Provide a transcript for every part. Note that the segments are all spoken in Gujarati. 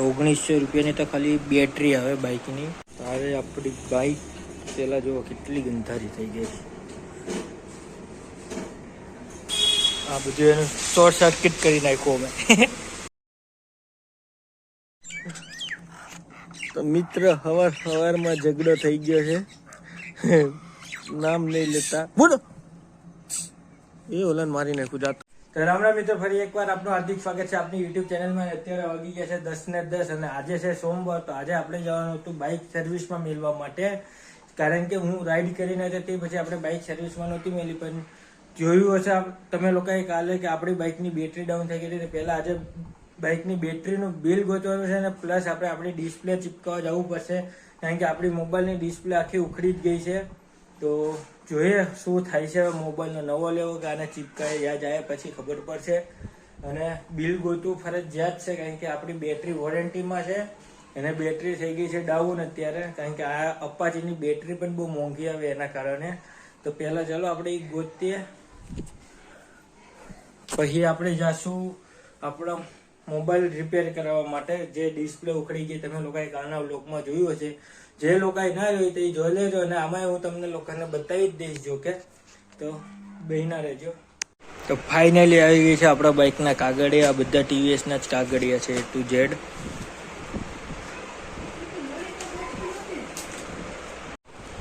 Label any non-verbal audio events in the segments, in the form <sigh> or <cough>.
ઓગણીસો રૂપિયાની તો ખાલી બેટરી આવે બાઇકની. તારે આપણી બાઇક પેલા જો કેટલી ગંધારી થઈ ગઈ આ બધું એનું શોર્ટ સર્કિટ કરી નાખ્યું અમે. તો મિત્ર હવાર હવારમાં ઝઘડો થઈ ગયો છે. નામ નહીં લેતા. બોલો. એ ઓલન મારી નાખું જાતો તો રામ રામ મિત્રો, ફરી એકવાર આપનું હાર્દિક સ્વાગત છે આપની યુટ્યુબ ચેનલમાં અત્યારે વાગી ગયા છે દસ ને દસ અને આજે છે સોમવાર, તો આજે આપણે જવાનું હતું બાઇક સર્વિસમાં મેળવા માટે. કારણ કે હું રાઈડ કરીને હતી તે પછી આપણે બાઇક સર્વિસમાં નહોતી મેળવી, પણ જોયું હશે તમે લોકોએ કાલે કે આપણી બાઇકની બેટરી ડાઉન થઈ ગઈ હતી પહેલાં આજે બાઇકની બેટરીનું બિલ ગોતવાનું છે અને પ્લસ આપણે આપણી ડિસ્પ્લે ચિપકાવવા જવું પડશે. કારણ કે આપણી મોબાઈલની ડિસ્પ્લે આખી ઉખડી જ ગઈ છે. તો જોઈએ શું થાય છે. મોબાઈલનો નવો લેવો કે આને ચીપકાય, યા જાય પછી ખબર પડશે. અને બિલ ગોતવું ફરજિયાત છે, કારણ કે આપણી બેટરી વોરંટીમાં છે. એને બેટરી થઈ ગઈ છે ડાઉન અત્યારે, કારણ કે આ અપાચીની બેટરી પણ બહુ મોંઘી આવે એના કારણે. તો પહેલાં ચાલો આપણે ગોતીએ. પછી આપણે જાશું આપણો મોબાઈલ રિપેર કરાવવા માટે જે ડિસ્પ્લે ઉખડી ગઈ, તમે લોકોએ કાલના બ્લોકમાં જોયું હશે. જે લોકોએ ના જોયું તે જોઈ લેજો અને આમાં હું તમને લોકોને બતાવી જ દઈશ, જો કે. તો બેહીના રહેજો. તો ફાઇનલી આવી ગઈ છે આપણા બાઇકના કાગળિયા બધા ટીવીએસના જ કાગળિયા છે ટુ ઝેડ.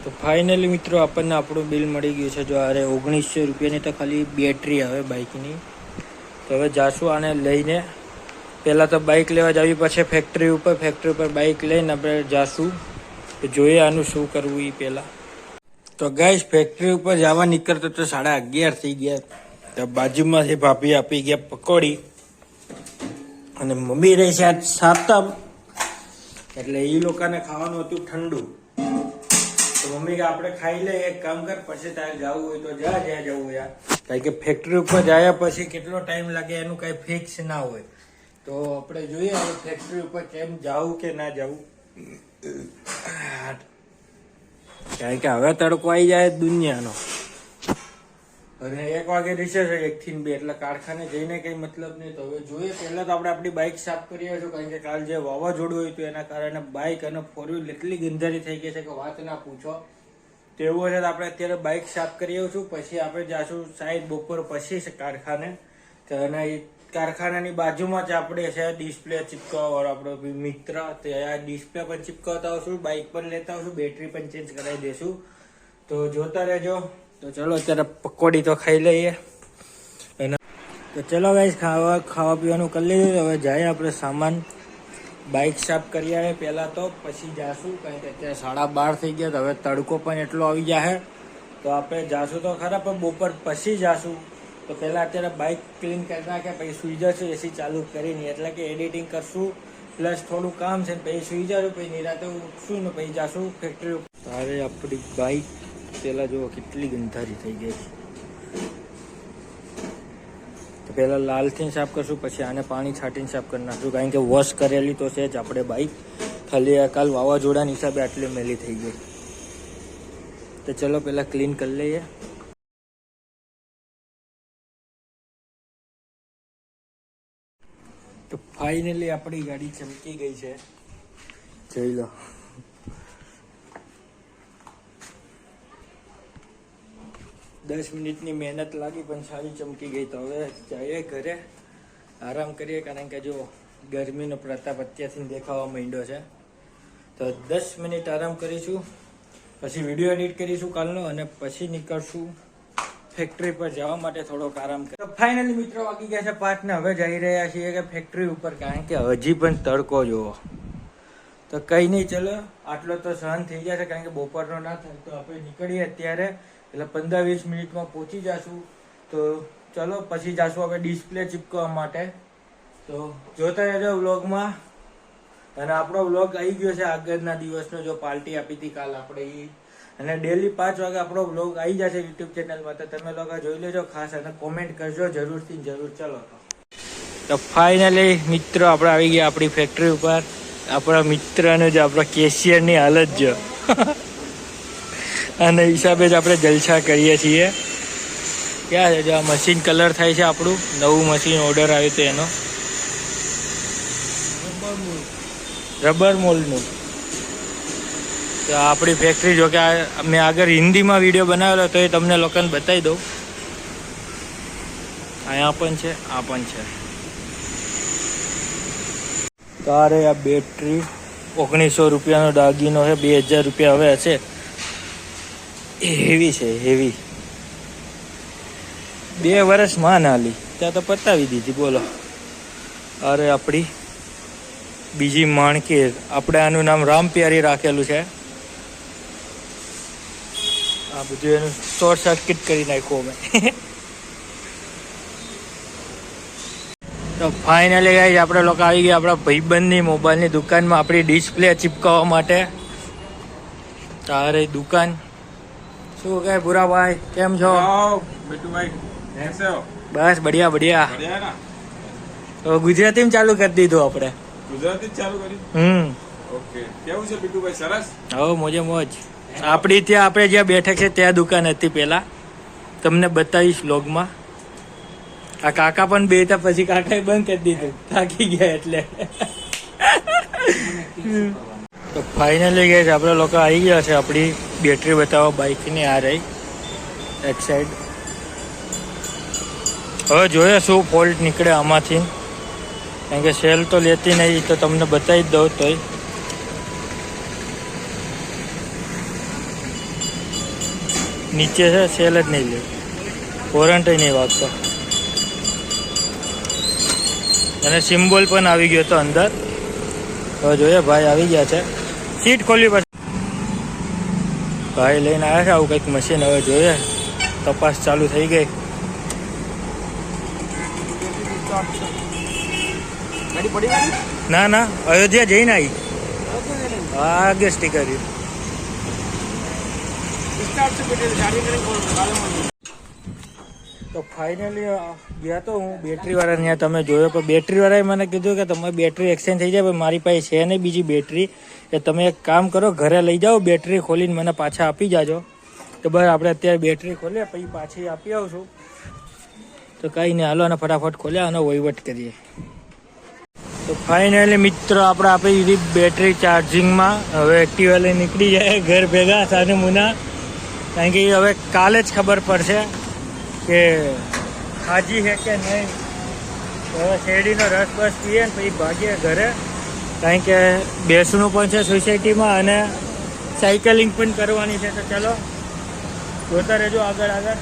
તો ફાઇનલી મિત્રો આપણને આપણું બિલ મળી ગયું છે. જો અરે ઓગણીસો રૂપિયાની તો ખાલી બેટરી આવે બાઇકની. તો હવે જાશું આને લઈને પહેલાં તો બાઇક લેવા જવી પડશે ફેક્ટરી ઉપર ફેક્ટરી ઉપર બાઇક લઈને આપણે જાશું. તો જોઈએ આનું શું કરવું એ પહેલાં. તો ગાઈશ ફેક્ટરી ઉપર જવા નીકળતો તો સાડા અગિયાર થઈ ગયા. તો બાજુમાંથી ભાભી આપી ગયા પકોડી. અને મમ્મી રહી છે આજ સાતમ. એટલે એ લોકોને ખાવાનું હતું ઠંડુ. તો મમ્મી કે આપણે ખાઈ લઈએ, એક કામ કર, પછી તારે જવું હોય તો જા, જ્યાં જવું હોય. કારણ કે ફેક્ટરી ઉપર જાય પછી કેટલો ટાઈમ લાગે એનું કાંઈ ફિક્સ ના હોય. તો આપણે જોઈએ હવે ફેક્ટરી ઉપર કેમ જવું કે ના જવું. કારણ કે હવે તડકો આવી જાય દુનિયાનો. અને એક વાગે રિસેસ એક થી બે, એટલે કારખાને જઈને કઈ મતલબ નહીં. તો હવે જોઈએ, પહેલાં તો આપણે આપણી બાઇક સાફ કરી આવીશું કારણ કે કાલ જે વાવાઝોડું હોય તો એના કારણે બાઇક અને ફોર વ્હીલ એટલી ગંધારી થઈ ગઈ છે કે વાત ના પૂછો. તેવું હશે તો આપણે અત્યારે બાઇક સાફ કરી આવીશું, પછી આપણે જાશું સાઈડ બપોર પછી કારખાને. અને કારખાનાની બાજુમાં જ આપણે છે ડિસ્પ્લે ચિપકાવવા આપણો મિત્ર. તો આ ડિસ્પ્લે પણ ચિપકાવતા આવશું બાઇક પણ લેતા આવશું બેટરી પણ ચેન્જ કરાવી દઈશું તો જોતા રહેજો. તો ચલો, અત્યારે પકોડી તો ખાઈ લઈએ. તો ચલો ગાઈસ ખાવા ખાવા પીવાનું કરી લીધું. હવે જાય આપણે સામાન. બાઇક સાફ કરી આવે પહેલાં તો, પછી જાશું. કારણ કે અત્યારે સાડા બાર થઈ ગયા તો હવે તડકો પણ એટલો આવી જાય તો આપણે જાશું તો ખરા, પણ બપોર પછી જાશું. તો પહેલાં અત્યારે બાઇક ક્લીન કરી નાખ્યા પછી સુઈ જશું એસી ચાલુ કરીને એટલે કે એડિટિંગ કરશું. પ્લસ થોડું કામ છે ને, પછી સુઈ જશું પછી નિરાતે ઉઠશું ને પછી જાશું ફેક્ટરી તારે આપણી બાઇક પહેલાં જુઓ કેટલી ગંધારી થઈ ગઈ છે. તો પહેલાં લાલથી સાફ કરશું, પછી આને પાણી છાંટીને સાફ કરી નાખશું. કારણ કે વોશ કરેલી તો છે જ આપણે બાઇક ખાલી કાલ વાવાઝોડાના હિસાબે આટલી મેલી થઈ ગઈ. તો ચલો પહેલાં ક્લીન કરી લઈએ. તો ફાઇનલી આપણી ગાડી ચમકી ગઈ છે. જોઈ લો. દસ મિનિટની મહેનત લાગી પણ સારી ચમકી ગઈ તો હવે જઈએ ઘરે. આરામ કરીએ કારણ કે જો ગરમીનો પ્રતાપ અત્યારથી દેખાવા માંડ્યો છે. તો દસ મિનિટ આરામ કરીશું પછી વીડિયો એડિટ કરીશું કાલનો અને પછી નીકળશું ફેક્ટરી પર જવા માટે થોડોક આરામ કર્યો ફાઇનલી મિત્રો વાગી ગયા છે પાંચ ને હવે જઈ રહ્યા છીએ કે ફેક્ટરી ઉપર, કારણ કે હજી પણ તડકો જોવો. તો કઈ નહીં, ચલો, આટલો તો સહન થઈ જશે કારણ કે બપોરનો ના થાય. તો આપણે નીકળીએ અત્યારે, એટલે પંદર વીસ મિનિટમાં પહોંચી જશું. તો ચલો, પછી જશું આપણે ડિસ્પ્લે ચીપકવા માટે. તો જોતા રહેજો વ્લોગમાં. અને આપણો વ્લોગ આવી ગયો છે આગળના દિવસનો, જો પાર્ટી આપી હતી કાલ આપણે ઈ. અને ડેલી પાંચ વાગે આપણો બ્લોગ આવી જશે યુટ્યુબ ચેનલમાં તો તમે લોકો જોઈ લેજો ખાસ અને કોમેન્ટ કરજો જરૂરથી જરૂર. ચલો તો. ફાઇનલી મિત્રો આપણે આવી ગયા આપણી ફેક્ટરી ઉપર. આપણા મિત્રને જ આપણા કેશિયરની હાલત જો. <laughs> અને હિસાબે જ આપણે જલસા કરીએ છીએ. ક્યાં છે? જો આ મશીન કલર થાય છે આપણું. નવું મશીન ઓર્ડર આવ્યું તો એનો. રબર મોલનું તો આપણી ફેક્ટરી જો કે મેં આગળ હિન્દીમાં વીડિયો બનાવેલો તો એ તમને લોકોને બતાવી દઉં. અહીંયા પણ છે, આ પણ છે. તારે આ બેટરી ઓગણીસો રૂપિયાનો દાગીનો છે, બે હજાર રૂપિયા હવે હશે. હેવી છે હેવી બે વર્ષમાં નાલી. ત્યાં તો પતાવી દીધી, બોલો. અરે આપણી બીજી માણકી. આપણે આનું નામ રામ પ્યારી રાખેલું છે. આ બધું એનું શોર્ટ સર્કિટ કરી નાખ્યું અમે. તો ફાઇનલી ગાઈ આપણે લોકો આવી ગયા આપણા ભાઈબંધની મોબાઈલની દુકાનમાં આપણી ડિસ્પ્લે ચિપકાવવા માટે. તારે દુકાન. શું કહે ભૂરાભાઈ કેમ છો? બસ બઢિયા બઢિયા. તો ગુજરાતી ચાલુ કરી દીધું આપણે. ગુજરાતી ચાલુ કર્યું? હમ. ઓકે. કેવું છે બીટુભાઈ સરસ? હો મોજે મોજ. આપણી ત્યાં આપણે જ્યાં બેઠક છે ત્યાં દુકાન હતી પહેલાં. તમને બતાવીશ લોગમાં આ કાકા પણ બેઠા, પછી કાકાએ બંધ કરી દીધું. થાકી ગયા એટલે. તો ફાઇનલી ગઈ છે આપણે લોકો આવી ગયા છે આપણી બેટરી બતાવવા બાઇકની આ રહી. એક સાઈડ હવે જોઈએ શું ફોલ્ટ નીકળે આમાંથી. કારણ કે સેલ તો લેતી નહીં, તો તમને બતાવી જ દઉં તોય. નીચે છે સેલ જ નહીં લે. વોરંટી નહીં વાગતો અને સિમ્બોલ પણ આવી ગયો હતો અંદર. હવે જોઈએ ભાઈ આવી ગયા છે. સીટ ખોલી પછી. ભાઈ લઈને આવ્યા છે આવું કંઈક મશીન હવે જોઈએ તપાસ ચાલુ થઈ ગઈ. ના ના અયોધ્યા જઈને આવી. આગે સ્ટીકર છે બેટી ગાડી કરીને બોલ કાલે મળીએ તો ફાઇનલી ગયા તો હું બેટરી વાળા ત્યાં તમે જોયો, પણ બેટરી વાળાએ મને કીધું કે તમારી બેટરી એક્સચેન્જ થઈ જાય મારી પાસે છે નહીં બીજી બેટરી એ તમે એક કામ કરો, ઘરે લઈ જાઓ બેટરી ખોલીને મને પાછા આપી જાજો. તો બસ આપણે અત્યારે બેટરી ખોલીએ પછી પાછી આપી આવશું. તો કંઈ નહીં, હાલો અને ફટાફટ ખોલ્યા અને વહીવટ કરીએ. તો ફાઇનલી મિત્ર, આપણે આપી દીધી બેટરી ચાર્જિંગમાં હવે એક્ટિવા લઈને નીકળી જાય, ઘર ભેગા સાને મુના કારણ કે હવે કાલે જ ખબર પડશે કે હાજી છે કે નહીં. હવે શેરડીનો રસ બસ પીએ ને પછી ભાગીએ ઘરે. કારણ કે બેસવું પણ છે સોસાયટીમાં અને સાયકલિંગ પણ કરવાની છે. તો ચલો, જોતા રહેજો આગળ આગળ.